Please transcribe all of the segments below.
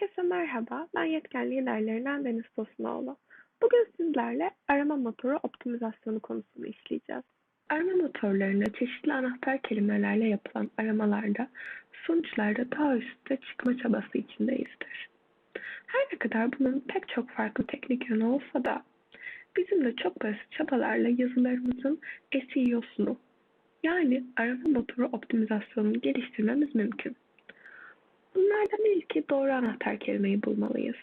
Herkese merhaba, ben yetken liderlerinden Deniz Tosunoğlu. Bugün sizlerle arama motoru optimizasyonu konusunu işleyeceğiz. Arama motorlarında çeşitli anahtar kelimelerle yapılan aramalarda sonuçlarda daha üstte çıkma çabası içindeyizdir. Her ne kadar bunun pek çok farklı teknik yönü olsa da bizim de çok basit çabalarla yazılarımızın SEO'sunu yani arama motoru optimizasyonunu geliştirmemiz mümkün. Bunlardan ilki doğru anahtar kelimeyi bulmalıyız.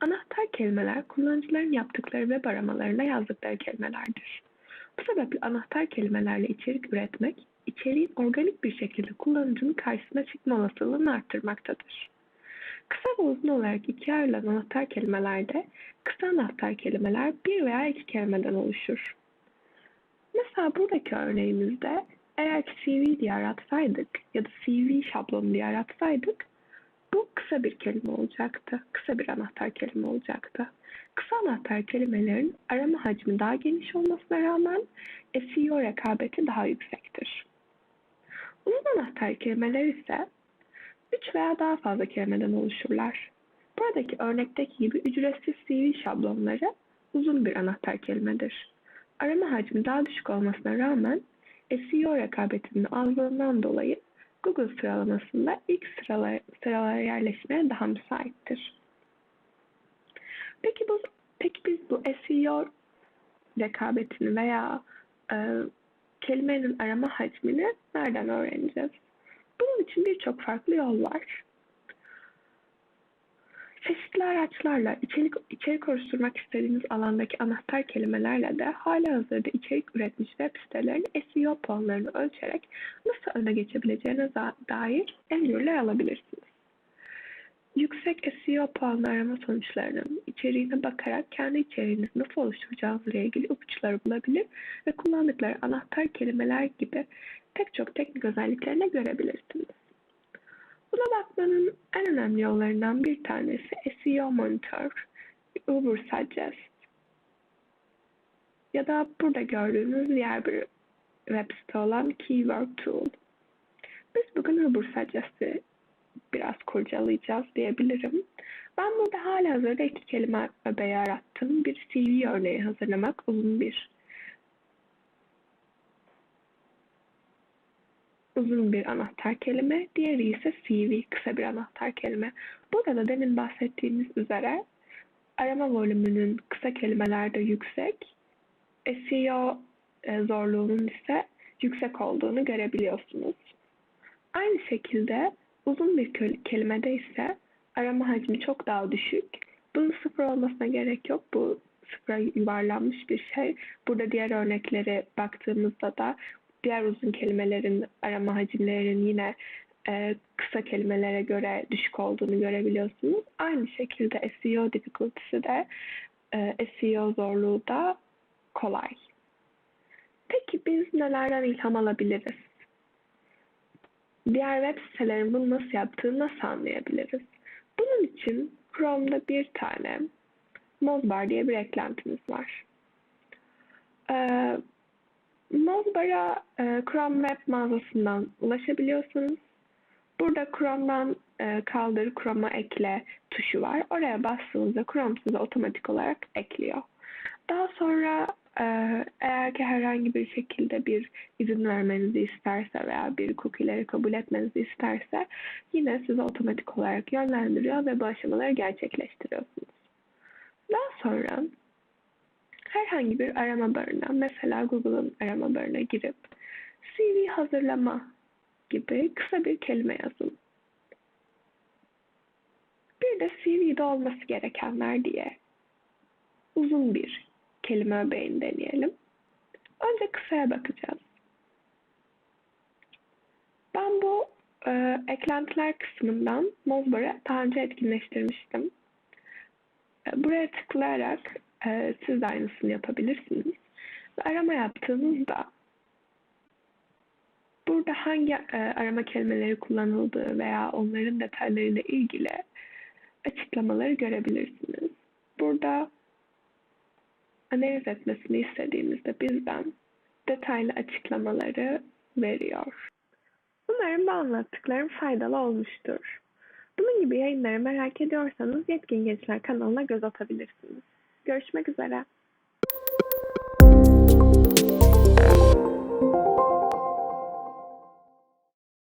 Anahtar kelimeler kullanıcıların yaptıkları web aramalarına yazdıkları kelimelerdir. Bu sebeple anahtar kelimelerle içerik üretmek, içeriğin organik bir şekilde kullanıcının karşısına çıkma olasılığını arttırmaktadır. Kısa ve uzun olarak ikiye ayrılan anahtar kelimelerde kısa anahtar kelimeler bir veya iki kelimeden oluşur. Mesela buradaki örneğimizde eğer CV diye aratsaydık ya da CV şablonu diye aratsaydık bu kısa bir kelime olacaktı. Kısa bir anahtar kelime olacaktı. Kısa anahtar kelimelerin arama hacmi daha geniş olmasına rağmen SEO rekabeti daha yüksektir. Uzun anahtar kelimeler ise 3 veya daha fazla kelimeden oluşurlar. Buradaki örnekteki gibi ücretsiz CV şablonları uzun bir anahtar kelimedir. Arama hacmi daha düşük olmasına rağmen SEO rekabetinin azlığından dolayı Google sıralamasında ilk sıralara, sıralara yerleşmeye daha müsaittir. Peki, bu, peki biz bu SEO rekabetini veya e, kelimenin arama hacmini nereden öğreneceğiz? Bunun için birçok farklı yol var. Çeşitli araçlarla içerik, içerik oluşturmak istediğiniz alandaki anahtar kelimelerle de hala hazırda içerik üretmiş web sitelerinin SEO puanlarını ölçerek nasıl öne geçebileceğine dair emriler alabilirsiniz. Yüksek SEO puanlı arama sonuçlarının içeriğine bakarak kendi içeriğinizi nasıl oluşturacağınızla ilgili ipuçları bulabilir ve kullandıkları anahtar kelimeler gibi pek çok teknik özelliklerine görebilirsiniz. Buna bakmanın en önemli yollarından bir tanesi SEO Monitor, Uber Suggest ya da burada gördüğünüz diğer bir web site olan Keyword Tool. Biz bugün Uber Suggest'i biraz kurcalayacağız diyebilirim. Ben burada hala hazırda iki kelime öbeği yarattım. Bir CV örneği hazırlamak uzun bir uzun bir anahtar kelime, diğeri ise CV, kısa bir anahtar kelime. Burada da demin bahsettiğimiz üzere arama volümünün kısa kelimelerde yüksek, SEO e, zorluğunun ise yüksek olduğunu görebiliyorsunuz. Aynı şekilde uzun bir kelimede ise arama hacmi çok daha düşük. Bunun sıfır olmasına gerek yok. Bu sıfıra yuvarlanmış bir şey. Burada diğer örneklere baktığımızda da diğer uzun kelimelerin arama hacimlerinin yine e, kısa kelimelere göre düşük olduğunu görebiliyorsunuz. Aynı şekilde SEO difficulty'si de e, SEO zorluğu da kolay. Peki biz nelerden ilham alabiliriz? Diğer web sitelerin bunu nasıl yaptığını nasıl anlayabiliriz? Bunun için Chrome'da bir tane Mozbar diye bir eklentimiz var. Mozbar'a e, Chrome Web mağazasından ulaşabiliyorsunuz. Burada Chrome'dan e, kaldır, Chrome'a ekle tuşu var. Oraya bastığınızda Chrome size otomatik olarak ekliyor. Daha sonra e, eğer ki herhangi bir şekilde bir izin vermenizi isterse veya bir cookie'leri kabul etmenizi isterse yine size otomatik olarak yönlendiriyor ve bu aşamaları gerçekleştiriyorsunuz. Daha sonra herhangi bir arama barına, mesela Google'ın arama barına girip CV hazırlama gibi kısa bir kelime yazın. Bir de CV'de olması gerekenler diye uzun bir kelime öbeğini deneyelim. Önce kısaya bakacağız. Ben bu e, eklentiler kısmından Mozbar'ı daha önce etkinleştirmiştim. E, buraya tıklayarak e, siz de aynısını yapabilirsiniz. Ve arama yaptığınızda burada hangi e, arama kelimeleri kullanıldığı veya onların detaylarıyla ilgili açıklamaları görebilirsiniz. Burada analiz etmesini istediğimizde bizden detaylı açıklamaları veriyor. Umarım bu anlattıklarım faydalı olmuştur. Bunun gibi yayınları merak ediyorsanız Yetkin Gençler kanalına göz atabilirsiniz. Görüşmek üzere.